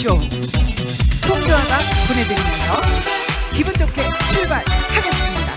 쇼 통조화가 보내드리면서 기분 좋게 출발하겠습니다.